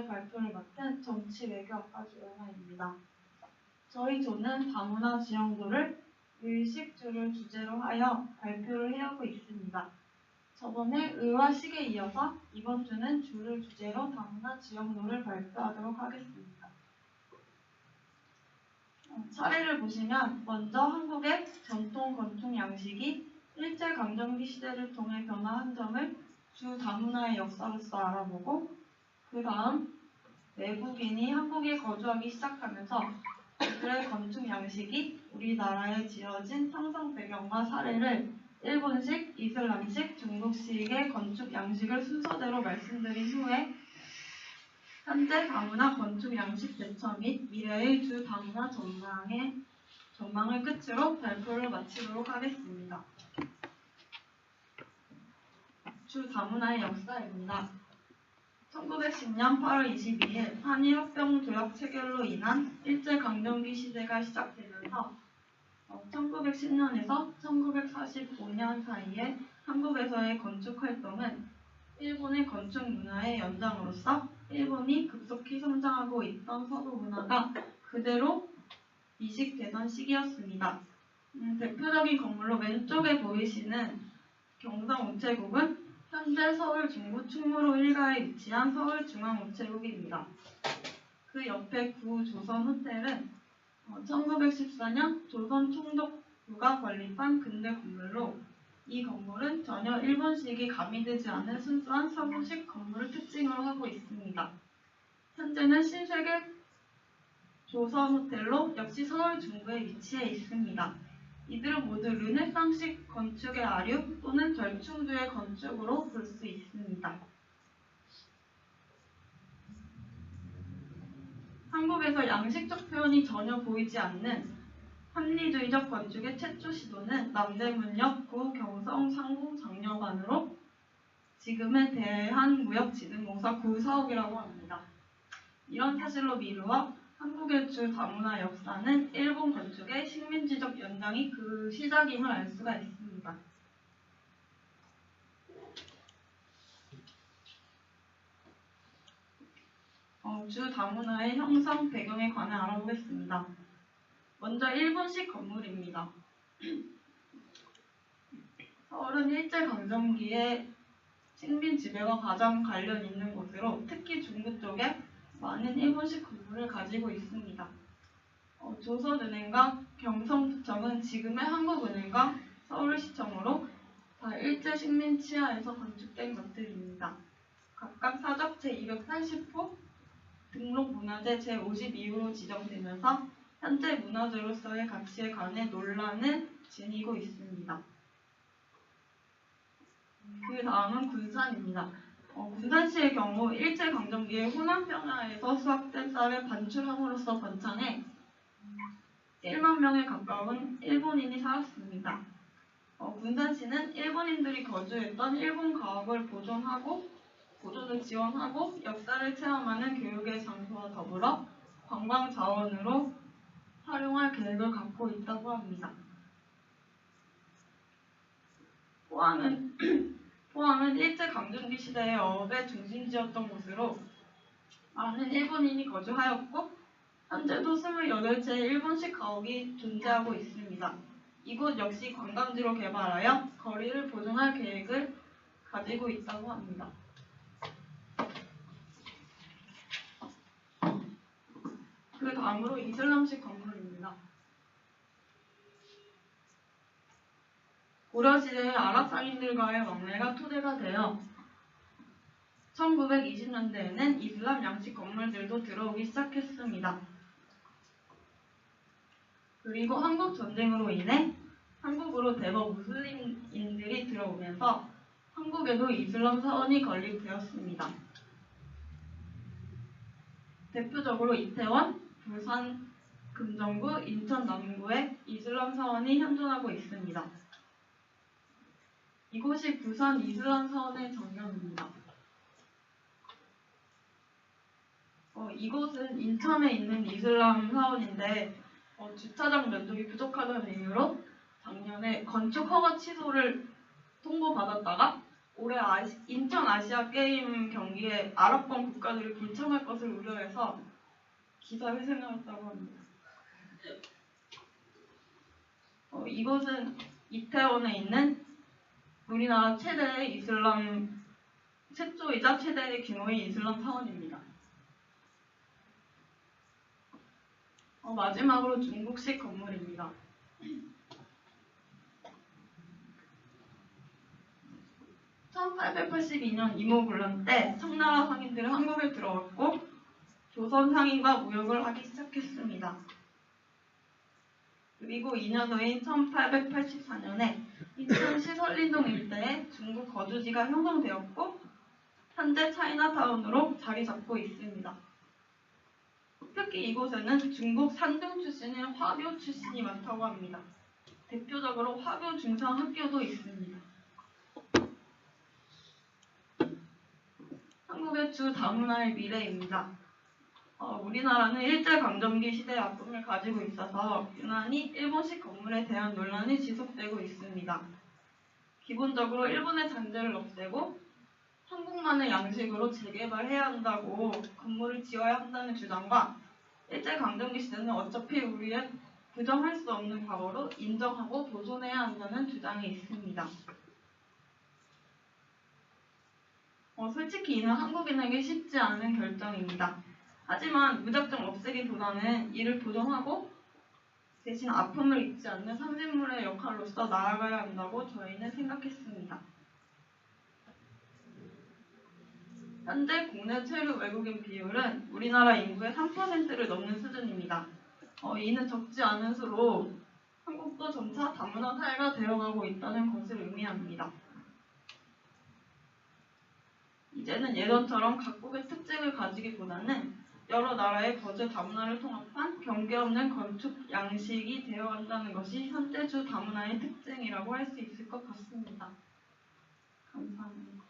조의 발표를 맡은 정치외교학과 조연아입니다. 저희 조는 다문화 지형도를 의식주를 주제로 하여 발표를 해오고 있습니다. 저번에 의와 식에 이어서 이번 주는 주를 주제로 다문화 지형도를 발표하도록 하겠습니다. 어, 차례를 보시면 먼저 한국의 전통 건축 양식이 일제강점기 시대를 통해 변화한 점을 주 다문화의 역사로서 알아보고 그 다음 외국인이 한국에 거주하기 시작하면서 그들의 건축 양식이 우리나라에 지어진 형성 배경과 사례를 일본식, 이슬람식, 중국식의 건축 양식을 순서대로 말씀드린 후에 현재 다문화 건축 양식 대처 및 미래의 주 다문화 전망의 전망을 끝으로 발표를 마치도록 하겠습니다. 주 다문화의 역사입니다. 1910년 8월 22일 한일협정 조약 체결로 인한 일제강점기 시대가 시작되면서 1910년에서 1945년 사이에 한국에서의 건축 활동은 일본의 건축 문화의 연장으로서 일본이 급속히 성장하고 있던 서구 문화가 그대로 이식되던 시기였습니다. 음, 대표적인 건물로 왼쪽에 보이시는 경성 우체국은 현재 서울 중구 충무로 1가에 위치한 서울중앙우체국입니다. 그 옆에 구 조선 호텔은 1914년 조선 총독부가 건립한 근대 건물로 이 건물은 전혀 일본식이 가미되지 않은 순수한 서구식 건물을 특징으로 하고 있습니다. 현재는 신세계 조선 호텔로 역시 서울 중구에 위치해 있습니다. 이들은 모두 르네상식 건축의 아류 또는 절충주의 건축으로 볼 수 있습니다. 한국에서 양식적 표현이 전혀 보이지 않는 합리주의적 건축의 최초 시도는 남대문역 구 경성 상공 장려관으로 지금의 대한무역진흥공사 구사옥이라고 합니다. 이런 사실로 미루어 한국의 주 다문화 역사는 일본 건축의 식민지적 연장이 그 시작임을 알 수가 있습니다. 어, 주 다문화의 형성 배경에 관해 알아보겠습니다. 먼저 일본식 건물입니다. 서울은 일제강점기에 식민 지배와 가장 관련 있는 곳으로 특히 중부 쪽에 많은 일본식 건물을 가지고 있습니다. 어, 조선은행과 경성부청은 지금의 한국은행과 서울시청으로 다 일제 식민 치하에서 건축된 것들입니다. 각각 사적 제280호 등록 문화재 제52호로 지정되면서 현재 문화재로서의 가치에 관해 논란을 지니고 있습니다. 그 다음은 군산입니다. 어, 군산시의 경우 일제강점기에 호남평야에서 수확된 쌀을 반출함으로써 번창해 1만 명에 가까운 일본인이 살았습니다. 어, 군산시는 일본인들이 거주했던 일본 가옥을 보존하고 보존을 지원하고 역사를 체험하는 교육의 장소와 더불어 관광 자원으로 활용할 계획을 갖고 있다고 합니다. 포항은 포항은 일제강점기 시대의 어업의 중심지였던 곳으로 많은 일본인이 거주하였고 현재도 28채의 일본식 가옥이 존재하고 있습니다. 이곳 역시 관광지로 개발하여 거리를 보존할 계획을 가지고 있다고 합니다. 그 다음으로 이슬람식 건물입니다. 고려시대의 아랍 상인들과의 왕래가 토대가 되어 1920년대에는 이슬람 양식 건물들도 들어오기 시작했습니다. 그리고 한국 전쟁으로 인해 한국으로 대거 무슬림인들이 들어오면서 한국에도 이슬람 사원이 건립되었습니다. 대표적으로 이태원, 부산, 금정구, 인천 남구에 이슬람 사원이 현존하고 있습니다. 이곳이 부산 이슬람 사원의 정경입니다. 어, 이곳은 인천에 있는 이슬람 사원인데 어, 주차장 면적이 부족하다는 이유로 작년에 건축 허가 취소를 통보받았다가 올해 아시, 인천 아시아 게임 경기에 아랍권 국가들이 불참할 것을 우려해서 기사를 생각했다고 합니다. 어, 이곳은 이태원에 있는 우리나라 최대의 이슬람 최초이자 최대의 규모의 이슬람 사원입니다. 어, 마지막으로 중국식 건물입니다. (1882년) 이모군란 때 청나라 상인들은 한국에 들어왔고 조선 상인과 무역을 하기 시작했습니다. 그리고 2년 후인 1884년에 인천시 설린동 일대에 중국 거주지가 형성되었고 현재 차이나타운으로 자리 잡고 있습니다. 특히 이곳에는 중국 산둥 출신의 화교 출신이 많다고 합니다. 대표적으로 화교 중상학교도 있습니다. 한국의 주 다문화의 미래입니다. 어, 우리나라는 일제강점기 시대의 아픔을 가지고 있어서 유난히 일본식 건물에 대한 논란이 지속되고 있습니다. 기본적으로 일본의 잔재를 없애고 한국만의 양식으로 재개발해야 한다고 건물을 지어야 한다는 주장과 일제강점기 시대는 어차피 우리의 부정할 수 없는 과거로 인정하고 보존해야 한다는 주장이 있습니다. 어, 솔직히 이는 한국인에게 쉽지 않은 결정입니다. 하지만 무작정 없애기보다는 이를 보존하고 대신 아픔을 잊지 않는 상징물의 역할로서 나아가야 한다고 저희는 생각했습니다. 현재 국내 체류 외국인 비율은 우리나라 인구의 3%를 넘는 수준입니다. 어, 이는 적지 않은 수로 한국도 점차 다문화 사회가 되어가고 있다는 것을 의미합니다. 이제는 예전처럼 각국의 특징을 가지기보다는 여러 나라의 거제 다문화를 통합한 경계 없는 건축 양식이 되어간다는 것이 현대 주 다문화의 특징이라고 할 수 있을 것 같습니다. 감사합니다.